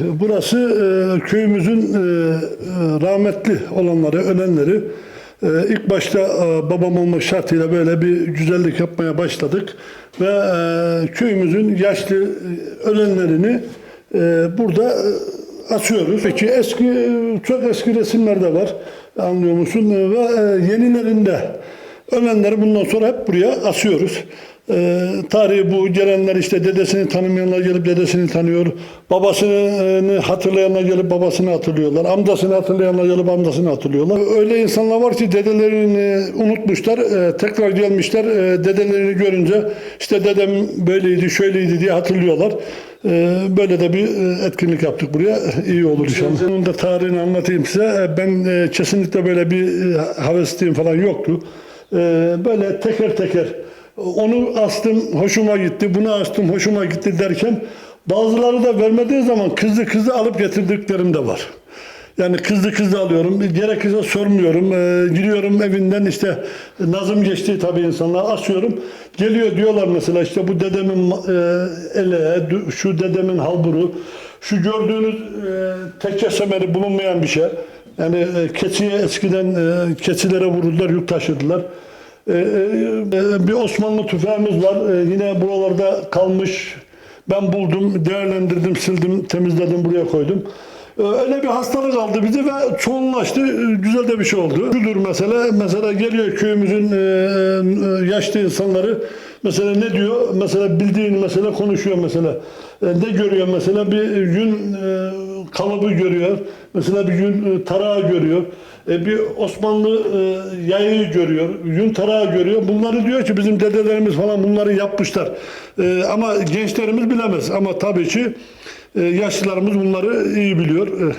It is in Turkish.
burası e, köyümüzün e, e, rahmetli olanları, ölenleri. E, ilk başta e, babam olmak şartıyla böyle bir güzellik yapmaya başladık. Ve e, köyümüzün yaşlı e, ölenlerini e, burada e, asıyoruz. Peki eski, çok eski resimler de var. Anlıyor musun? Ve e, yenilerinde ölenleri bundan sonra hep buraya asıyoruz. Ee, tarihi bu gelenler işte dedesini tanımayanlar gelip dedesini tanıyor. Babasını hatırlayanlar gelip babasını hatırlıyorlar. Amcasını hatırlayanlar gelip amcasını hatırlıyorlar. Öyle insanlar var ki dedelerini unutmuşlar. ee, tekrar gelmişler. ee, dedelerini görünce işte dedem böyleydi şöyleydi diye hatırlıyorlar. Ee, böyle de bir e, etkinlik yaptık buraya. İyi olur inşallah. Bunun da tarihini anlatayım size. Ee, Ben e, kesinlikle böyle bir e, falan yoktu. Ee, Böyle teker teker onu astım hoşuma gitti, bunu astım hoşuma gitti derken bazıları da vermediği zaman kızlı kızlı alıp getirdiklerim de var. Yani kızlı kızlı alıyorum. Gerekirse sormuyorum. Ee, giriyorum evinden işte nazım geçtiği tabii insanlar asıyorum. Geliyor diyorlar mesela işte bu dedemin e, ele, şu dedemin halburu, şu gördüğünüz e, tekke semeri bulunmayan bir şey. Yani e, keçiye eskiden e, keçilere vururlar, yük taşıdılar. Ee, e, bir Osmanlı tüfeğimiz var. Yine buralarda kalmış. Ben buldum, değerlendirdim, sildim, temizledim, buraya koydum. Öyle bir hastalık aldı bizi ve çoğunlaştı. Ee, Güzel de bir şey oldu. Şudur mesela, mesela geliyor köyümüzün e, e, yaşlı insanları mesela ne diyor? Mesela bildiğini mesela konuşuyor mesela. E, Ne görüyor mesela? Bir yün e, kalıbı görüyor. Mesela bir yün e, tarağı görüyor. E, bir Osmanlı e, yayıyı görüyor, yün tarağı görüyor. Bunları diyor ki bizim dedelerimiz falan bunları yapmışlar. E, ama gençlerimiz bilemez. Ama tabii ki e, yaşlılarımız bunları iyi biliyor. E,